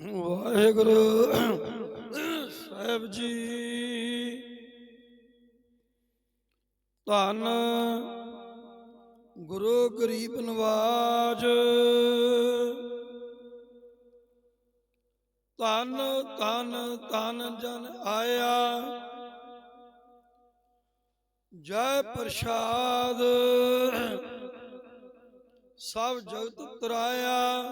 ਵਾਹਿਗੁਰੂ ਸਾਹਿਬ ਜੀ। ਧੰਨ ਗੁਰੂ ਗਰੀਬ ਨਵਾਜ। ਧੰਨ ਧੰਨ ਧੰਨ ਜਨ ਆਇਆ। ਜੈ ਪ੍ਰਸਾਦ। ਸਭ ਜਗਤ ਤਰਾਇਆ।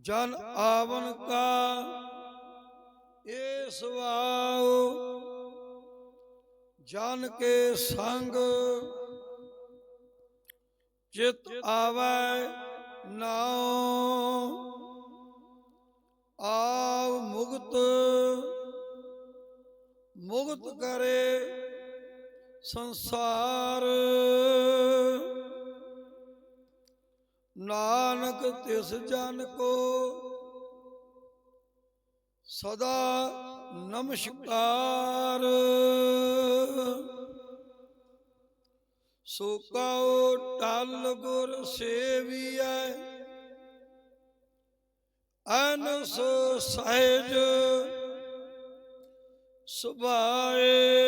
ਜਨ ਆਵਨ ਕਾ ਏ ਸਵਾਉ ਜਨ ਕੇ ਸੰਗ ਚਿਤ ਆਵੈ ਨਾਉ। ਆਵ ਮੁਕਤ ਮੁਗਤ ਕਰੇ ਸੰਸਾਰ। ਨਾਨਕ ਤਿਸ ਜਨ ਕੋ ਸਦਾ ਨਮਸਕਾਰ। ਸੋ ਕਉ ਟਲ ਗੁਰ ਸੇਵੀਐ ਅਨਸ ਸਹਿਜ ਸੁਭਾਏ।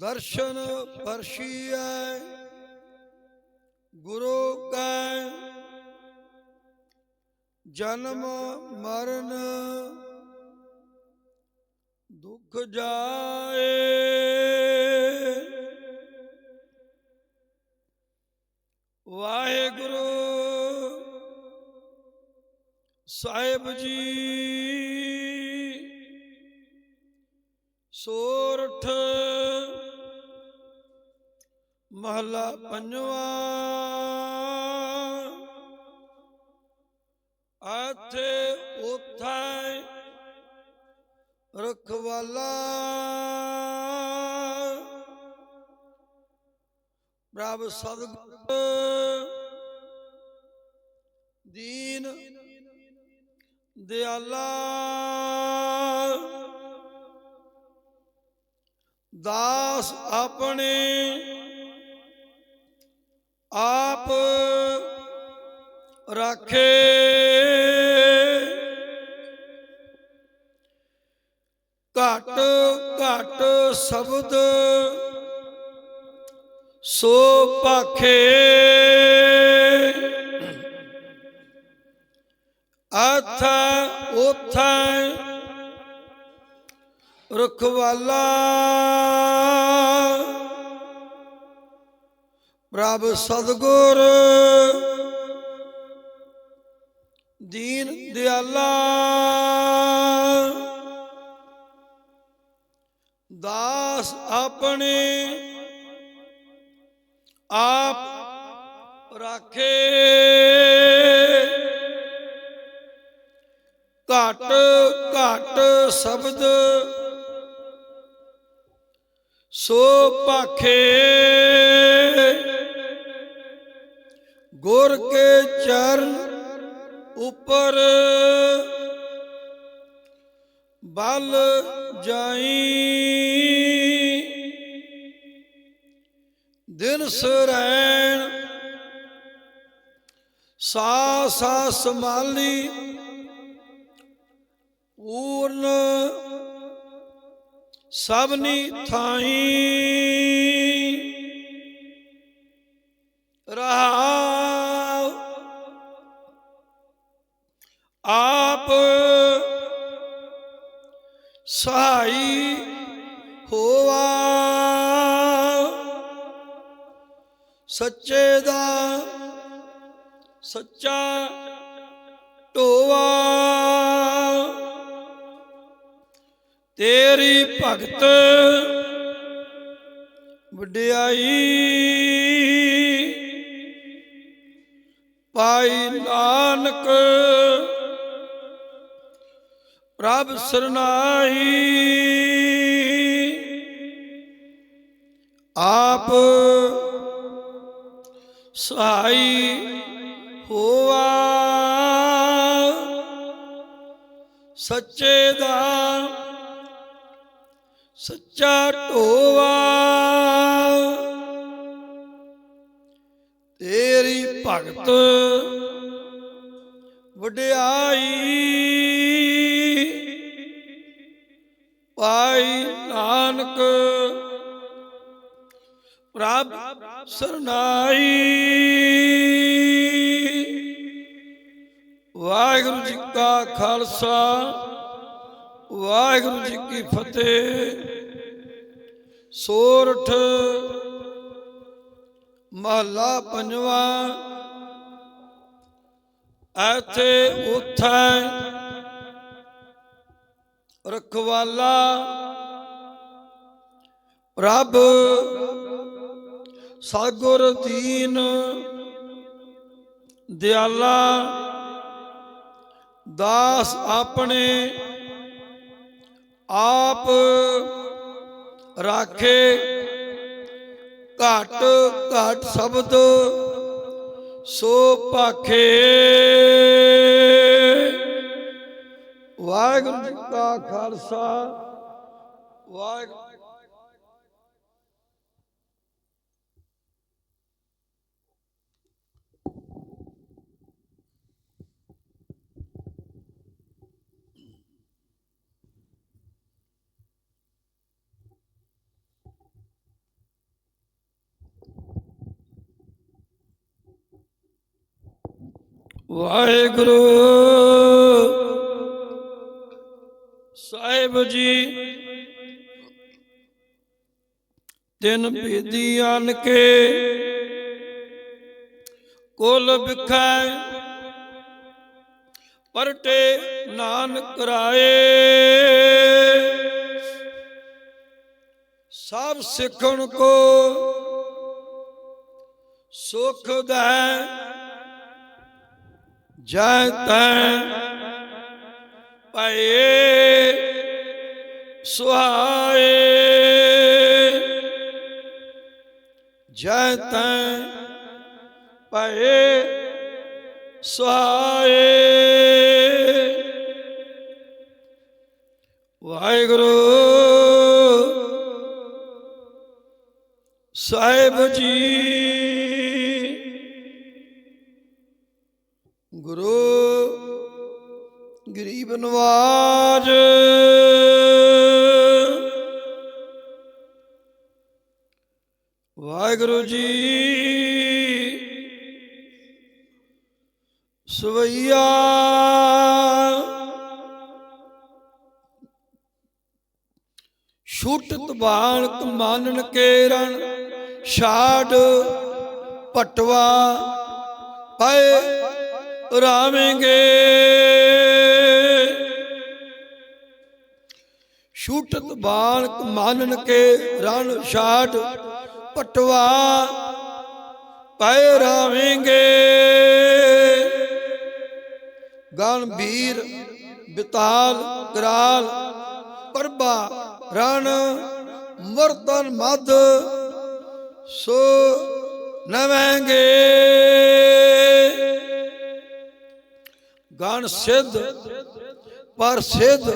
ਦਰਸ਼ਨ ਪਰਸ਼ੀਐ ਗੁਰੂ ਕੈ ਜਨਮ ਮਰਨ ਦੁਖ ਜਾਏ। ਵਾਹਿਗੁਰੂ ਸਾਹਿਬ ਜੀ। ਮਹਲਾ ਪੰਜਵਾ। ਆਥੇ ਉਥੈ ਰਖਵਾਲਾ। ਪ੍ਰਭ ਸਤਿਗੁਰ ਦੀਨ ਦਿਆਲਾ। ਦਾਸ ਆਪਣੇ ਆਪ ਰਾਖੇ। ਘਟ ਘਟ ਸ਼ਬਦ ਸੋ ਪਾਖੇ। ਆਥਾ ਉਥਾ ਰਖਵਾਲਾ। ਪ੍ਰਭ ਸਤਗੁਰ ਦੀਨ ਦਿਆਲਾ। ਦਾਸ ਆਪਣੇ ਆਪ ਰਾਖੇ। ਘਟ ਘਟ ਸ਼ਬਦ ਸੋ ਪਾਖੇ। ਗੁਰ ਕੇ ਚਰਨ ਉਪਰ ਬਲ ਜਾਈ। ਦਿਨ ਸਰੈਣ ਸਾ ਸਾ ਸਮਾਲੀ ਪੂਰਨ ਸਭਨੀ ਥਾਈ। ਰਹਾਉ ਸਹਾਈ ਹੋਵਾ ਸੱਚੇ ਦਾ ਸੱਚਾ ਢੋਵਾ ਤੇਰੀ ਭਗਤ ਵਡਿਆਈ ਪਾਈ ਨਾਨਕ ਪ੍ਰਭ ਸਰਨਾਈ ਆਪ ਸਹਾਈ ਹੋਆ। ਸੱਚੇ ਦਾ ਸੱਚਾ ਢੋਵਾ। ਤੇਰੀ ਭਗਤ ਵਡਿਆਈ। ਪਾਈ ਨਾਨਕ, ਪ੍ਰਭ ਸਰਨਾਈ। ਵਾਹਿਗੁਰੂ ਜੀ ਕਾ ਖਾਲਸਾ, ਵਾਹਿਗੁਰੂ ਜੀ ਕੀ ਫਤਿਹ। ਸੋਰਠ, ਮਹਲਾ ਪੰਜਵਾਂ। ਐਥੇ ਉਥੈ ਰਖਵਾਲਾ। ਪ੍ਰਭ ਸਾਗੁਰ ਦੀਨ ਦਿਆਲਾ ਦਾਸ ਆਪਣੇ ਆਪ ਰਾਖੇ। ਘਟ ਘਟ ਸ਼ਬਦ ਸੋ ਭਾਖੇ ਵਾਹਿਗੁਰੂ ਜੀ ਕਾ ਖਾਲਸਾ। ਵਾਹਿਗੁਰੂ ਵਾਹਿਗੁਰੂ ਸਾਹਿਬ ਜੀ। ਤਿੰਨ ਬੇਦੀ ਆਨ ਕੇ ਕੁਲ ਵਿਖੈ ਪਰਟੇ ਨਾਨਕ ਰਾਏ। ਸਭ ਸਿੱਖਣ ਕੋ ਸੁਖ ਦੈ ਜੈ ਤੈ ਪਏ ਸੁਹਾਏ। ਜੈ ਤੈ ਪਏ ਸੁਹਾਏ। ਵਾਹਿਗੁਰੂ ਸਾਹਿਬ ਜੀ ਵਾਹਿਗੁਰੂ ਜੀ। ਸਵਈਆ। ਛੁੱਟ ਤਬਾਨ ਕਮਾਨਨ ਕੇ ਰਣ, ਛਾੜ ਪਟਵਾ ਪਏ ਰਾਵੇਂਗੇ। ਛੂਟਤ ਬਾਣ ਮਾਨਨ ਕੇ ਰਣ, ਛਾੜ ਪਟਵਾ ਪਏ ਰਾਵੇਂਗੇ। ਗਣਬੀਰ ਬਿਤਾਲ ਕਰਾਲ ਪਰਬਾ ਰਣ ਮਰਦਨ ਮਦ ਸੋ ਨਵਾਂਗੇ। ਗਣ ਸਿੱਧ ਪਰ ਸਿੱਧ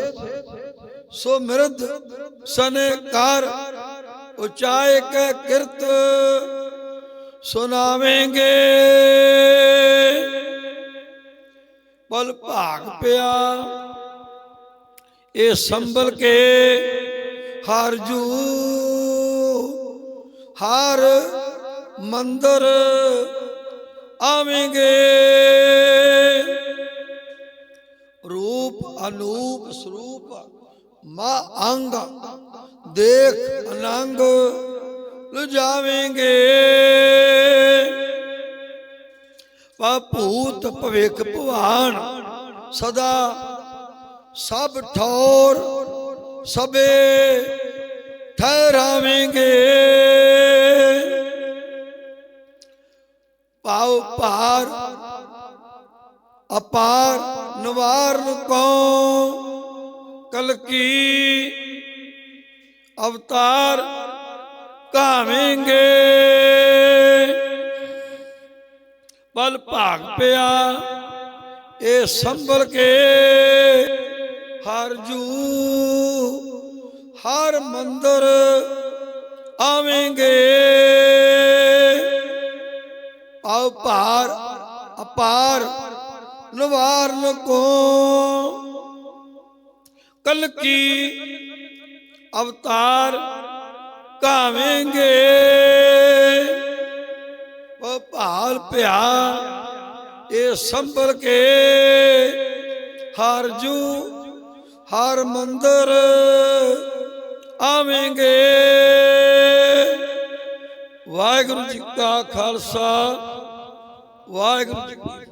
ਸੋ ਮਿਰਦ ਸਨੇ ਕਰ ਉਚਾਏ ਕੇ ਕਿਰਤ ਸੁਨਾਵੇਂਗੇ ਪਲ ਭਾਗ ਪਿਆ, ਇਹ ਸੰਭਲ ਕੇ ਹਰ ਜੂ, ਹਰ ਮੰਦਰ ਆਵੇਂਗੇ। ਰੂਪ ਅਨੂਪ ਸਰੂਪ ਮਾ ਅੰਗ ਦੇਖ ਅਨੰਗ ਲੁਜਾਵੇਂਗੇ। ਪਾ ਭੂਤ ਭਵਿਖ ਭਵਾਨ ਸਦਾ ਸਭ ਠੌਰ ਸਭੇ ਠਹਿਰਾਵੇਂਗੇ। ਪਾਉ ਪਾਰ ਅਪਾਰ ਨਿਵਾਰਨ ਕੋ ਕਲਕੀ ਅਵਤਾਰ ਕਾਵੇਂਗੇ ਬਲ ਭਾਗ ਪਿਆ ਇਹ ਸੰਭਲ ਕੇ ਹਰ ਜੂ, ਹਰ ਮੰਦਰ ਆਵੇਂਗੇ। ਆਓ ਭਾਰ ਅਪਾਰ ਨਿਵਾਰਨ ਕੋ ਕਲ ਕੀ ਅਵਤਾਰ ਕਾਵੇਂਗੇ ਉਹ ਭਾਲ ਭਿਆ ਇਹ ਸੰਭਲ ਕੇ ਹਰ ਜੂ, ਹਰ ਮੰਦਰ ਆਵੇਂਗੇ। ਵਾਹਿਗੁਰੂ ਜੀ ਕਾ ਖਾਲਸਾ, ਵਾਹਿਗੁਰੂ ਜੀ